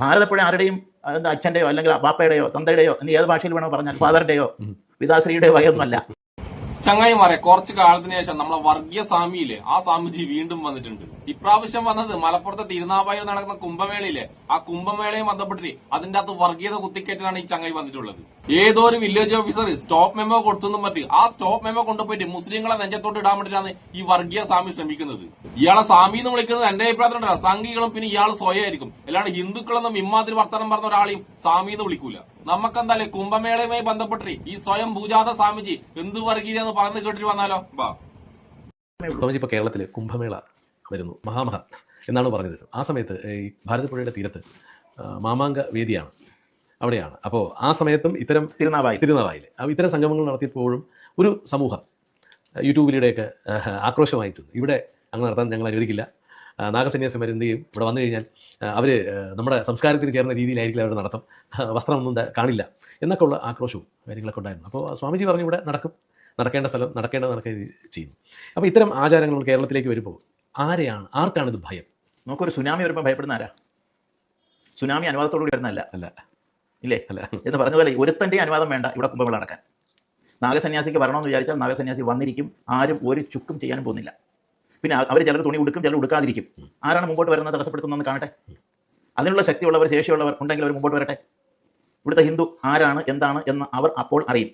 ഭാരതപ്പുഴ ആരുടെയും എന്താ അച്ഛന്റെയോ അല്ലെങ്കിൽ ബാപ്പയുടെയോ തന്തയുടെയോ ഇനി ഏത് ഭാഷയിൽ വേണോ പറഞ്ഞാൽ ഫാദറിന്റെയോ പിതാശ്രീയുടെയോ വകയൊന്നുമല്ല. ചങ്ങായിമാരെ കുറച്ചു കാലത്തിന് ശേഷം നമ്മളെ വർഗീയ സ്വാമിയിൽ ആ സ്വാമിജി വീണ്ടും വന്നിട്ടുണ്ട്. ഇപ്രാവശ്യം വന്നത് മലപ്പുറത്തെ തിരുനാവായിൽ നടക്കുന്ന കുംഭമേളയിൽ. ആ കുംഭമേളയും ബന്ധപ്പെട്ടിട്ട് അതിന്റെ അകത്ത് വർഗീയത കുത്തിക്കേറ്റാണ് ഈ ചങ്ങായി വന്നിട്ടുള്ളത്. ഏതോ ഒരു വില്ലേജ് ഓഫീസർ സ്റ്റോപ്പ് മെമ്മോ കൊടുത്തെന്നും പറ്റി ആ സ്റ്റോപ്പ് മെമ്മോ കൊണ്ടുപോയിട്ട് മുസ്ലിങ്ങളെ നെഞ്ചത്തോട്ട് ഇടാൻ വേണ്ടിയിട്ടാണ് ഈ വർഗീയ സ്വാമി ശ്രമിക്കുന്നത്. ഇയാളെ സ്വാമി എന്ന് വിളിക്കുന്നത് എന്റെ അഭിപ്രായത്തിലുണ്ടല്ലോ. സംഘികളും പിന്നെ ഇയാൾ സ്വയമായിരിക്കും. അല്ലാണ്ട് ഹിന്ദുക്കളെന്നും ഇമ്മാതിരി വർത്തമാനം പറഞ്ഞ ഒരാളെയും സ്വാമി എന്ന് വിളിക്കൂല. നമുക്കെന്തായാലും കുംഭമേളയുമായി ബന്ധപ്പെട്ടി ഈ സ്വയം പൂജാത സ്വാമിജി എന്തു വർഗീയ എന്ന് പറഞ്ഞു കേട്ടിട്ട് വന്നാലോ? ബാ. സ്വാമിജി ഇപ്പൊ കേരളത്തിൽ കുംഭമേള വരുന്നു. മഹാമഹ എന്നാണ് പറഞ്ഞത്. ആ സമയത്ത് ഈ ഭാരതപ്പുഴയുടെ തീരത്ത് മാമാങ്ക വേദിയാണ്. അവിടെയാണ്. അപ്പോൾ ആ സമയത്തും ഇത്തരം തിരുനാവായി. തിരുനാവായിൽ അപ്പോൾ ഇത്തരം സംഗമങ്ങൾ നടത്തിയപ്പോഴും ഒരു സമൂഹം യൂട്യൂബിലൂടെയൊക്കെ ആക്രോശമായിട്ടുണ്ട്. ഇവിടെ അങ്ങനെ നടത്താൻ ഞങ്ങൾ അനുവദിക്കില്ല. നാഗസന്യാസിമാർ എന്ത് ചെയ്യും? ഇവിടെ വന്നു കഴിഞ്ഞാൽ അവർ നമ്മുടെ സംസ്കാരത്തിന് ചേർന്ന രീതിയിലായിരിക്കും അവരുടെ നടത്തം. വസ്ത്രമൊന്നും കാണില്ല. എന്നൊക്കെ ഉള്ള ആക്രോശവും കാര്യങ്ങളൊക്കെ ഉണ്ടായിരുന്നു. അപ്പോൾ സ്വാമിജി പറഞ്ഞു ഇവിടെ നടക്കും. നടക്കേണ്ട സ്ഥലം നടക്കേണ്ടത് നടക്കേണ്ട ചെയ്യുന്നു. അപ്പോൾ ഇത്തരം ആചാരങ്ങൾ കേരളത്തിലേക്ക് വരുമ്പോൾ ആരെയാണ് ആർക്കാണ് ഇത് ഭയം? നമുക്കൊരു സുനാമി വരുമ്പോൾ ഭയപ്പെടുന്ന ആരാ? സുനാമി അനുവാദത്തോടു കൂടി വരുന്നതല്ല. അല്ല. ഇല്ലേ? അല്ല. എന്ന് പറഞ്ഞ പോലെ ഒരുത്തന്റെ അനുവാദം വേണ്ട ഇവിടെ കുംഭമേള നടക്കാൻ. നാഗസന്യാസിക്ക് വരണമെന്ന് വിചാരിച്ചാൽ നാഗസന്യാസി വന്നിരിക്കും. ആരും ഒരു ചുക്കും ചെയ്യാനും പോകുന്നില്ല. പിന്നെ അവർ ചിലർ തുണി ഉടുക്കും ചിലർ ഉടുക്കാതിരിക്കും. ആരാണ് മുമ്പോട്ട് വരുന്നത് തടസ്സപ്പെടുത്തുന്നതെന്ന് കാണട്ടെ? അതിനുള്ള ശക്തിയുള്ളവർ ശേഷിയുള്ളവർ ഉണ്ടെങ്കിൽ അവർ മുമ്പോട്ട് വരട്ടെ. ഇവിടുത്തെ ഹിന്ദു ആരാണ് എന്താണ് എന്ന് അവർ അപ്പോൾ അറിയും.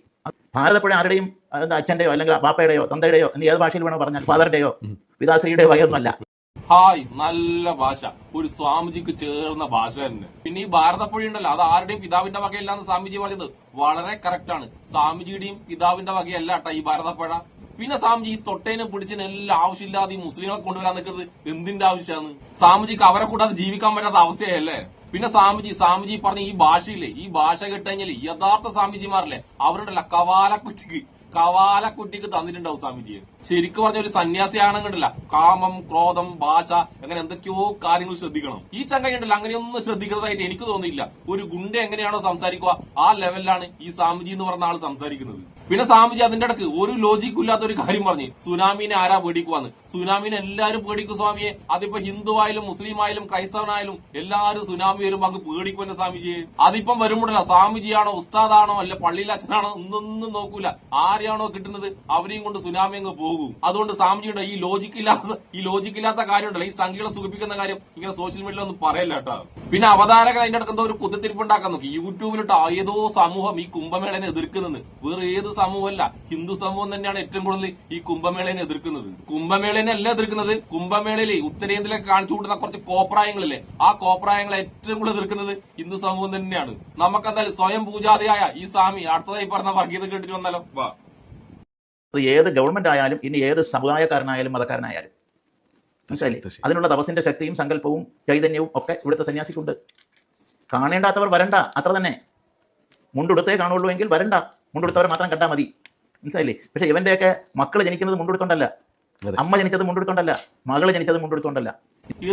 ഭാരതപ്പുഴ ആരുടെയും എന്താ അച്ഛന്റെയോ അല്ലെങ്കിൽ ബാപ്പയുടെയോ തന്തയുടെയോ എന്ന് ഏത് ഭാഷയിൽ വേണോ പറഞ്ഞാൽ ഫാദറിന്റെയോ പിതാശ്രീയുടെയോ വകയൊന്നുമല്ല. ഹായ് നല്ല ഭാഷ. ഒരു സ്വാമിജിക്ക് ചേർന്ന ഭാഷ തന്നെ. പിന്നെ ഈ ഭാരതപ്പുഴ ഉണ്ടല്ലോ അത് ആരുടെയും പിതാവിന്റെ വകയല്ലാന്ന് സ്വാമിജി പറയുന്നത്. വളരെ കറക്റ്റ് ആണ്. സ്വാമിജിയുടെയും പിതാവിന്റെ വകയല്ല കേട്ടോ ഈ ഭാരതപ്പുഴ. പിന്നെ സ്വാമിജി ഈ തൊട്ടേനും പിടിച്ചതിനും എല്ലാം ആവശ്യമില്ലാതെ ഈ മുസ്ലിങ്ങളെ കൊണ്ടുവരാൻ നിൽക്കുന്നത് എന്തിന്റെ ആവശ്യമാണ്? സ്വാമിജിക്ക് അവരെ കൂടാതെ ജീവിക്കാൻ പറ്റാത്ത അവസ്ഥയല്ലേ? പിന്നെ സ്വാമിജി സ്വാമിജി പറഞ്ഞ ഈ ഭാഷയില്ലേ ഈ ഭാഷ കിട്ടുകഴിഞ്ഞാൽ യഥാർത്ഥ സ്വാമിജിമാരല്ലേ അവരുടെ കവാലക്കുറ്റിക്ക് കവാലക്കുറ്റിക്ക് തന്നിട്ടുണ്ടാവും സ്വാമിജിയെ ശരിക്കും പറഞ്ഞ ഒരു സന്യാസിയാണെങ്കിലല്ല കാമം ക്രോധം ഭാഷ അങ്ങനെ എന്തൊക്കെയോ കാര്യങ്ങൾ ശ്രദ്ധിക്കണം. ഈ ചങ്ങായി ഉണ്ടല്ലോ അങ്ങനെയൊന്നും ശ്രദ്ധിക്കുന്നതായിട്ട് എനിക്ക് തോന്നിയില്ല. ഒരു ഗുണ്ട എങ്ങനെയാണോ സംസാരിക്കുക ആ ലെവലിലാണ് ഈ സ്വാമിജി എന്ന് പറഞ്ഞ ആൾ സംസാരിക്കുന്നത്. പിന്നെ സ്വാമിജി അതിന്റെ ഇടയ്ക്ക് ഒരു ലോജിക്കും ഇല്ലാത്ത ഒരു കാര്യം പറഞ്ഞു. സുനാമിനെ ആരാ പേടിക്കുവാന്ന്? സുനാമിനെ എല്ലാരും പേടിക്കും സ്വാമിയെ. അതിപ്പോ ഹിന്ദു ആയാലും മുസ്ലിം ആയാലും ക്രൈസ്തവനായാലും എല്ലാരും സുനാമി വരുമ്പോ അങ്ങ് പേടിക്കുമല്ലോ സ്വാമിജിയെ അതിപ്പം വരുമ്പോഴല്ല സ്വാമിജിയാണോ ഉസ്താദാണോ അല്ല പള്ളിയിലെ അച്ഛനാണോ ഒന്നും നോക്കൂല. ആരെയാണോ കിട്ടുന്നത്? അവരെയും കൊണ്ട് സുനാമി അങ്ങ് പോകും. അതുകൊണ്ട് സ്വാമിജിയുടെ ഈ ലോജിക്ക് ഇല്ലാത്ത ഈ ലോജിക്ക് ഇല്ലാത്ത കാര്യം ഉണ്ടല്ലോ ഈ സംഖ്യകളെ സുഖിപ്പിക്കുന്ന കാര്യം ഇങ്ങനെ സോഷ്യൽ മീഡിയയിൽ ഒന്നും പറയല്ല കേട്ടോ. പിന്നെ അവതാരകൻ അതിന്റെ അടുത്ത് എന്തോ ഒരു കുത്തിരിപ്പ് ഉണ്ടാക്കാൻ നോക്കി. യൂട്യൂബിലിട്ട് ഏതോ സമൂഹം ഈ കുംഭമേളനെ എതിർക്കുന്നത് വേറെ ഏത് സമൂഹമല്ല. ഹിന്ദു സമൂഹം തന്നെയാണ് ഏറ്റവും കൂടുതൽ ഈ കുംഭമേളനെ എതിർക്കുന്നത്. കുംഭമേളനെ അല്ല എതിർക്കുന്നത് കുംഭമേളയിലെ ഉത്തരേന്ത്യയിലെ കാണിച്ചു കൊടുക്കുന്ന കുറച്ച് കോപ്രായങ്ങളില്ലേ? ആ കോപ്രായങ്ങളെ ഏറ്റവും കൂടുതൽ എതിർക്കുന്നത് ഹിന്ദു സമൂഹം തന്നെയാണ്. നമുക്കെന്തായാലും സ്വയം പൂജാതിയായ ഈ സ്വാമി അടുത്തതായി പറഞ്ഞ വർഗീയത കേട്ടിട്ട് വന്നാലോ? വാ. അത് ഏത് ഗവൺമെന്റ് ആയാലും ഇനി ഏത് സമുദായക്കാരനായാലും മതക്കാരനായാലും. മനസ്സിലായില്ലേ? അതിനുള്ള തപസിന്റെ ശക്തിയും സങ്കല്പവും ചൈതന്യവും ഒക്കെ ഇവിടുത്തെ സന്യാസിക്കുണ്ട്. കാണേണ്ടാത്തവർ വരണ്ട അത്ര തന്നെ. മുണ്ടുടുത്തേ കാണുള്ളൂ എങ്കിൽ വരണ്ട. മുണ്ടുടുത്തവരെ മാത്രം കണ്ടാൽ മതി. മനസ്സിലായില്ലേ? പക്ഷെ ഇവന്റെയൊക്കെ മക്കൾ ജനിക്കുന്നത് മുണ്ടെടുത്തോണ്ടല്ല. അമ്മ ജനിച്ചത് മുണ്ടെടുത്തോണ്ടല്ല. മകൾ ജനിച്ചത് മുണ്ടെടുത്തോണ്ടല്ല.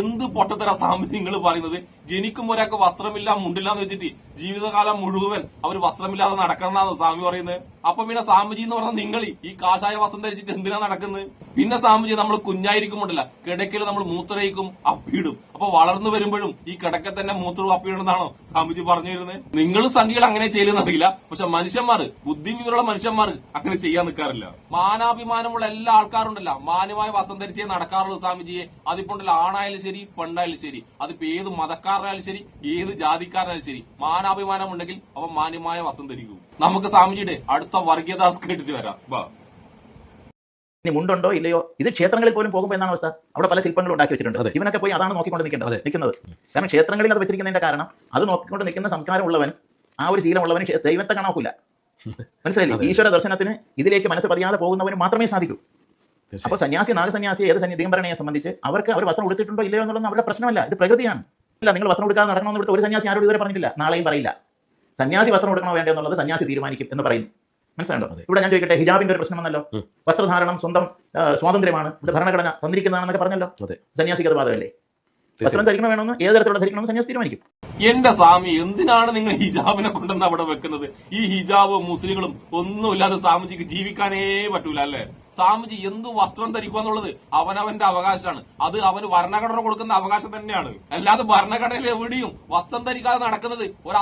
എന്ത് പൊട്ടത്തര സ്വാമി നിങ്ങൾ പറയുന്നത്? ജനിക്കും ഒരാൾക്ക് വസ്ത്രമില്ല മുണ്ടില്ല എന്ന് വെച്ചിട്ട് ജീവിതകാലം മുഴുവൻ അവർ വസ്ത്രമില്ലാതെ നടക്കണമെന്നാണ് സ്വാമി പറയുന്നത്. അപ്പൊ പിന്നെ സ്വാമിജി എന്ന് പറഞ്ഞാൽ നിങ്ങൾ ഈ കാഷായ വസ്ത്രം ധരിച്ചിട്ട് എന്തിനാ നടക്കുന്നത്? പിന്നെ സ്വാമിജി നമ്മൾ കുഞ്ഞായിരിക്കുമ്പോണ്ടല്ല കിടക്കയിൽ നമ്മൾ മൂത്രയിക്കും അപ്പിയിടും. അപ്പൊ വളർന്നു വരുമ്പോഴും ഈ കിടക്ക തന്നെ മൂത്രവും അപ്പിയിടുന്നതാണോ സ്വാമിജി പറഞ്ഞു വരുന്നത്? നിങ്ങൾ സംഖ്യകൾ അങ്ങനെ ചെയ്യലെന്ന് അറിയില്ല പക്ഷെ മനുഷ്യന്മാർ ബുദ്ധിമുട്ടുള്ള മനുഷ്യന്മാർ അങ്ങനെ ചെയ്യാൻ നിൽക്കാറില്ല. മാനാഭിമാനമുള്ള എല്ലാ ആൾക്കാരുണ്ടല്ല മാന്യമായ വസ്ത്രം ധരിച്ചേ നടക്കാറുള്ളൂ സ്വാമിജിയെ. അതിപ്പോ ഉണ്ടല്ലോ ആണായാലും ശരി പെണ്ണായാലും ശരി അതിപ്പോ ഏത് മതക്കാരനായാലും ശരി ഏത് ജാതിക്കാരനായാലും ശരി മാനാഭിമാനം ഉണ്ടെങ്കിൽ അവ മാന്യമായ വസം ധരിക്കും. നമുക്ക് സ്വാമിജിയുടെ അടുത്ത വർഗീയദാസ് കേട്ടിട്ട് വരാം. ബാ ഇനി മുണ്ടുണ്ടോ ഇല്ലയോ? ഇത് ക്ഷേത്രങ്ങളിൽ പോലും പോകുമ്പോൾ എന്താണ് അവസ്ഥ? അവിടെ പല ശില്പങ്ങളും ഉണ്ടാക്കി വെച്ചിട്ടുണ്ട്. ഇവനൊക്കെ പോയി അതാണ് നോക്കിക്കൊണ്ട് നിൽക്കേണ്ടത് അതെ. നിൽക്കുന്നത്. കാരണം ക്ഷേത്രങ്ങളിൽ അത് വെച്ചിരിക്കുന്നതിന്റെ കാരണം അത് നോക്കിക്കൊണ്ട് നിൽക്കുന്ന സംസ്കാരമുള്ളവൻ ആ ഒരു ശീലമുള്ളവൻ ക്ഷേ- ദൈവത്തെ കാണാക്കൂല മനസ്സിലായില്ലേ? ഈശ്വര ദർശനത്തിന് ഇതിലേക്ക് മനസ്സ് പതിയാതെ പോകുന്നവന് മാത്രമേ സാധിക്കൂ. അപ്പൊ നാല് സന്യാസി നാഗസന്യാസി ഏത് സന്നി ദീപരണയെ സംബന്ധിച്ച് അവർക്ക് അവർ വസ്ത്രം ഉടുത്തിട്ടുണ്ടോ ഇല്ലയോ എന്നുള്ളത് അവരുടെ പ്രശ്നമല്ല. ഇത് പ്രകൃതിയാണ്. ഇല്ല നിങ്ങൾ വസ്ത്രം ഉടുക്കാതെ നടക്കണമെന്ന് ഇവിടുത്തെ ഒരു സന്യാസി ആരോട് ഇതുവരെ പറഞ്ഞിട്ടില്ല. നാളെയും പറയില്ല. സന്യാസി വസ്ത്രം കൊടുക്കണോ വേണ്ടോ എന്നുള്ളത് സന്യാസി തീരുമാനിക്കും എന്ന് പറയുന്നു. മനസ്സിലുണ്ടോ അതെ. ഇവിടെ ഞാൻ ചോദിക്കട്ടെ ഹിജാബിന്റെ ഒരു പ്രശ്നമെന്നല്ലോ? വസ്ത്രധാരണം സ്വന്തം സ്വാതന്ത്ര്യമാണ്. ഇവിടെ ഭരണഘടന തന്നിരിക്കുന്നതാണെന്നൊക്കെ പറഞ്ഞല്ലോ. സന്യാസിക്ക് അത് ബാധകല്ലേ? വസ്ത്രം. ധരിക്കണം വേണമെന്ന് ഏത് തരത്തിലുള്ള ധരിക്കണമെന്ന് സന്യാസി തീരുമാനിക്കും. എന്റെ സ്വാമി എന്തിനാണ് നിങ്ങൾ ഹിജാബിനെ കൊണ്ടുവന്ന് അവിടെ വെക്കുന്നത്? ഈ ഹിജാബ് മുസ്ലിങ്ങളും ഒന്നുമില്ലാതെ സ്വാമിജിക്ക് ജീവിക്കാനേ പറ്റൂല അല്ലേ? സ്വാമിജി എന്ത് വസ്ത്രം ധരിക്കുക എന്നുള്ളത് അവനവന്റെ അവകാശമാണ്. അത് അവന് ഭരണഘടന കൊടുക്കുന്ന അവകാശം തന്നെയാണ്. അല്ലാതെ ഭരണഘടനയിൽ എവിടെയും വസ്ത്രം ധരിക്കാതെ നടക്കുന്നത് ഒരു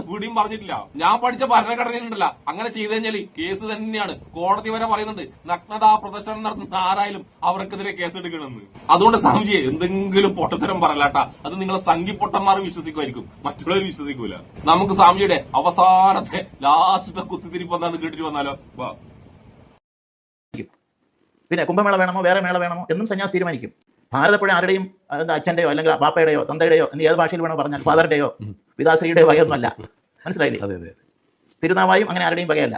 എവിടെയും പറഞ്ഞിട്ടില്ല. ഞാൻ പഠിച്ച ഭരണഘടനയിലുണ്ടല്ല. അങ്ങനെ ചെയ്തു കഴിഞ്ഞാൽ കേസ് തന്നെയാണ്. കോടതി വരെ പറയുന്നുണ്ട് നഗ്നതാ പ്രദർശനം നടത്തുന്ന ആരായാലും അവർക്കെതിരെ കേസെടുക്കണമെന്ന്. അതുകൊണ്ട് സ്വാമിജി എന്തെങ്കിലും പൊട്ടത്തരം പറയലാട്ടാ. അത് നിങ്ങളെ സംഘി പൊട്ടന്മാർ വിശ്വസിക്കുമായിരിക്കും. മറ്റുള്ളവർ വിശ്വസിക്കൂല. നമുക്ക് സ്വാമിജിയുടെ അവസാനത്തെ ലാസ്റ്റത്തെ കുത്തിത്തിരിപ്പ് എന്താണെന്ന് കേട്ടിട്ട് വന്നാലോ? പിന്നെ കുംഭമേള വേണമോ? വേറെ മേള വേണമോ? എന്നും സന്യാസി തീരുമാനിക്കും. ഭാരതപ്പുഴ ആരുടെയും അച്ഛന്റെയോ അല്ലെങ്കിൽ പാപ്പയുടെയോ തന്തയുടെയോ എന്ന് ഏത് ഭാഷയിൽ വേണോ പറഞ്ഞാൽ ഫാദറിന്റെയോ പിതാശ്രീയുടെയോ വകയൊന്നുമല്ല. മനസ്സിലായില്ലേ? അതെ അതെ. തിരുനാവായും അങ്ങനെ ആരുടെയും വകയല്ല.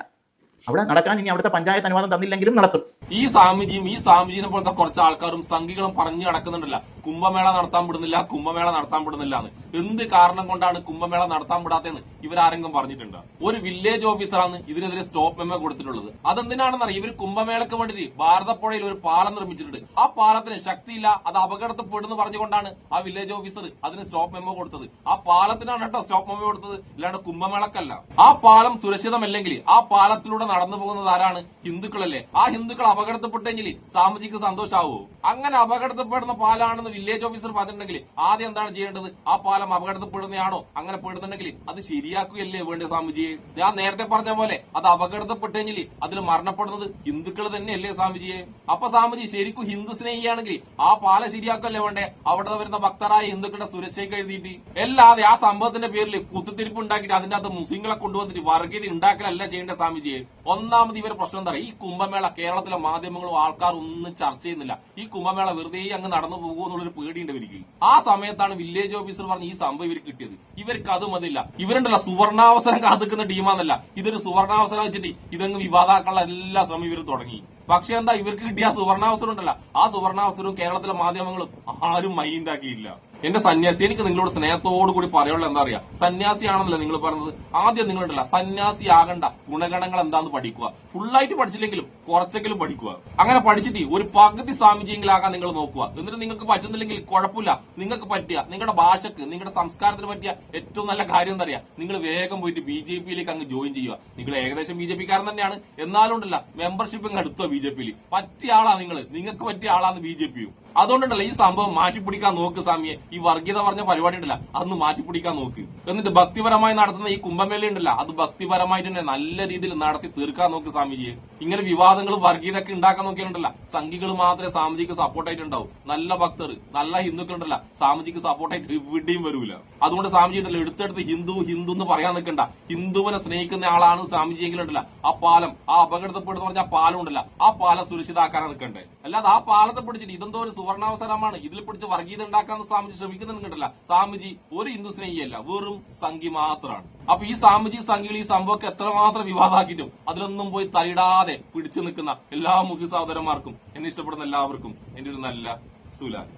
അവിടെ നടക്കാൻ ഇനി അവിടുത്തെ പഞ്ചായത്ത് അനുവാദം തന്നില്ലെങ്കിലും നടത്തും. ഈ സ്വാമിജിയും ഈ സ്വാമിജിനെ പോലത്തെ കുറച്ച് ആൾക്കാരും സംഘികളും പറഞ്ഞു നടക്കുന്നുണ്ടല്ല. കുംഭമേള നടത്താൻ വിടുന്നില്ല കുംഭമേള നടത്താൻ വിടുന്നില്ല എന്ന്. എന്ത് കാരണം കൊണ്ടാണ് കുംഭമേള നടത്താൻ വിടാത്തതെന്ന് ഇവരാരെങ്കിലും പറഞ്ഞിട്ടുണ്ട്? ഒരു വില്ലേജ് ഓഫീസറാണ് ഇതിനെതിരെ സ്റ്റോപ്പ് മെമ്മോ കൊടുത്തിട്ടുള്ളത്. അതെന്തിനാണെന്നറിയാം? ഇവർ കുംഭമേളക്ക് വേണ്ടിയിട്ട് ഭാരതപ്പുഴയിൽ ഒരു പാലം നിർമ്മിച്ചിട്ടുണ്ട്. ആ പാലത്തിന് ശക്തിയില്ല അത് അപകടത്തിൽപ്പെടുന്നു പറഞ്ഞുകൊണ്ടാണ് ആ വില്ലേജ് ഓഫീസർ അതിന് സ്റ്റോപ്പ് മെമ്മോ കൊടുത്തത്. ആ പാലത്തിനാണ് കേട്ടോ സ്റ്റോപ്പ് മെമ്മോ കൊടുത്തത്. അല്ലാണ്ട് കുംഭമേളക്കല്ല. ആ പാലം സുരക്ഷിതമല്ലെങ്കിൽ ആ പാലത്തിലൂടെ നടന്നു പോകുന്നത് ആരാണ്? ഹിന്ദുക്കളല്ലേ. ആ ഹിന്ദുക്കൾ അപകടത്തിൽപ്പെട്ടെങ്കിൽ സാമൂഹിക സന്തോഷാവോ? അങ്ങനെ അപകടത്തിൽപ്പെടുന്ന പാലാണെന്ന് വില്ലേജ് ഓഫീസർ പറഞ്ഞിട്ടുണ്ടെങ്കിൽ ആദ്യം എന്താണ് ചെയ്യേണ്ടത്? ആ പാലം അപകടത്തിൽപ്പെടുന്നതാണോ അങ്ങനെ പെടുന്നുണ്ടെങ്കിൽ അത് ശരിയാക്കുകയല്ലേ വേണ്ടത് സ്വാമിജിയെ? ഞാൻ നേരത്തെ പറഞ്ഞ പോലെ അത് അപകടത്തിൽപ്പെട്ടെങ്കിൽ അതിൽ മരണപ്പെടുന്നത് ഹിന്ദുക്കൾ തന്നെയല്ലേ സ്വാമിജിയെ? അപ്പൊ സ്വാമിജി ശരിക്കും ഹിന്ദു സ്നേഹിയാണെങ്കിൽ ആ പാലം ശരിയാക്കല്ലേ വേണ്ടേ? അവിടെ വരുന്ന ഭക്തരായ ഹിന്ദുക്കളുടെ സുരക്ഷയ്ക്ക് എഴുതിയിട്ട്. അല്ലാതെ ആ സംഭവത്തിന്റെ പേരിൽ കുത്തിത്തിരിപ്പ് ഉണ്ടാക്കിയിട്ട് അതിന്റെ അത് മുസ്ലിങ്ങളെ കൊണ്ടുവന്നിട്ട് വർഗീയത ഉണ്ടാക്കലല്ല ചെയ്യേണ്ട സ്വാമിജിയെ. ഒന്നാമത് ഇവർ പ്രശ്നം എന്താ പറയുക? ഈ കുംഭമേള കേരളത്തിലെ മാധ്യമങ്ങളും ആൾക്കാർ ഒന്നും ചർച്ച ചെയ്യുന്നില്ല. ഈ കുംഭമേള വെറുതെ അങ്ങ് നടന്നു പോകുമോ എന്നുള്ളൊരു പേടിയുണ്ട് ഇവർക്ക്. ആ സമയത്താണ് വില്ലേജ് ഓഫീസർ പറഞ്ഞ് ഈ സംഭവം ഇവർക്ക് കിട്ടിയത്. ഇവർക്ക് അത് മതില്ല ഇവരുണ്ടല്ല സുവർണാവസരം കാത്തുക്കുന്ന ടീമാന്നല്ല. ഇതൊരു സുവർണാവസരം വെച്ചിട്ട് ഇതങ്ങ് വിവാദാക്കാനുള്ള എല്ലാ സമയം ഇവർ തുടങ്ങി. പക്ഷെ എന്താ ഇവർക്ക് കിട്ടിയ ആ സുവർണാവസരം ഉണ്ടല്ല. ആ സുവർണാവസരവും കേരളത്തിലെ മാധ്യമങ്ങളും ആരും മൈൻഡാക്കിയില്ല എന്റെ സന്യാസി എനിക്ക് നിങ്ങളോട് സ്നേഹത്തോടു കൂടി പറയാനുള്ള എന്താ അറിയാ? സന്യാസിയാണെന്നല്ല നിങ്ങൾ പറഞ്ഞത്? ആദ്യം നിങ്ങളുണ്ടല്ല സന്യാസി ആകണ്ട ഗുണഗണങ്ങൾ എന്താന്ന് പഠിക്കുക. ഫുള്ളായിട്ട് പഠിച്ചില്ലെങ്കിലും കുറച്ചെങ്കിലും പഠിക്കുക. അങ്ങനെ പഠിച്ചിട്ട് ഒരു പകുതി സ്വാമിജിയെങ്കിലാകാൻ നിങ്ങൾ നോക്കുക. എന്നിട്ട് നിങ്ങൾക്ക് പറ്റുന്നില്ലെങ്കിൽ കുഴപ്പമില്ല. നിങ്ങൾക്ക് പറ്റിയ നിങ്ങളുടെ ഭാഷക്ക് നിങ്ങളുടെ സംസ്കാരത്തിന് പറ്റിയ ഏറ്റവും നല്ല കാര്യം എന്താ നിങ്ങൾ വേഗം പോയിട്ട് ബി ജെ പിയിലേക്ക് അങ്ങ് ജോയിൻ ചെയ്യുക. നിങ്ങൾ ഏകദേശം ബി ജെ പിക്കാരൻ തന്നെയാണ്. എന്നാലും ഉണ്ടല്ല മെമ്പർഷിപ്പ് അങ്ങ് എടുത്തോ ബി ജെ പിയിൽ. പറ്റിയ ആളാ നിങ്ങൾ. നിങ്ങൾക്ക് പറ്റിയ ആളാണ് ബി ജെ പിയും. അതുകൊണ്ടുണ്ടല്ലോ ഈ സംഭവം മാറ്റിപ്പിടിക്കാൻ നോക്ക് സ്വാമിയെ ഈ വർഗീയത പറഞ്ഞ പരിപാടി ഉണ്ടല്ല അതൊന്ന് മാറ്റിപ്പിടിക്കാൻ നോക്ക്. എന്നിട്ട് ഭക്തിപരമായി നടത്തുന്ന ഈ കുംഭമേള ഉണ്ടല്ല അത് ഭക്തിപരമായിട്ട് തന്നെ നല്ല രീതിയിൽ നടത്തി തീർക്കാൻ നോക്ക് സ്വാമിജിയെ ഇങ്ങനെ വിവാദങ്ങളും വർഗീയതൊക്കെ ഉണ്ടാക്കാൻ നോക്കിയാലുണ്ടല്ല സംഘികൾ മാത്രമേ സ്വാമിജിക്ക് സപ്പോർട്ടായിട്ട് ഉണ്ടാവും നല്ല ഭക്തർ നല്ല ഹിന്ദുക്കൾ ഉണ്ടല്ല സ്വാമിജിക്ക് സപ്പോർട്ടായിട്ട് എവിടെയും വരൂല. അതുകൊണ്ട് സ്വാമിജി ഉണ്ടല്ലോ എടുത്തെടുത്ത് ഹിന്ദു ഹിന്ദു എന്ന് പറയാൻ നിൽക്കണ്ട. ഹിന്ദുവിനെ സ്നേഹിക്കുന്ന ആളാണ് സ്വാമിജിയെങ്കിലും ഉണ്ടല്ല ആ പാലം ആ അപകടത്തിൽപ്പെടുന്ന പറഞ്ഞ ആ പാലം ഉണ്ടല്ല ആ പാലം സുരക്ഷിതാക്കാൻ നിൽക്കണ്ടേ. അല്ലാതെ ആ പാലത്തെ പിടിച്ചിട്ട് ഇതെന്തോ ഒരു സുവർണാവസരമാണ്. ഇതിൽ പിടിച്ച് വർഗീയത ഉണ്ടാക്കാൻ സ്വാമിജി ശ്രമിക്കുന്നുണ്ടല്ല സ്വാമിജി ഒരു ഹിന്ദു സ്നേഹിയല്ല വെറും സംഘി മാത്രമാണ്. അപ്പൊ ഈ സ്വാമിജി സംഘികൾ ഈ സംഭവമൊക്കെ എത്രമാത്രം വിവാദമാക്കിയിട്ടും അതിലൊന്നും പോയി തരിടാതെ പിടിച്ചു നിൽക്കുന്ന എല്ലാ മുസ്ലിം സഹോദരന്മാർക്കും എന്നെ ഇഷ്ടപ്പെടുന്ന എല്ലാവർക്കും എന്റെ ഒരു നല്ല സുലാൻ.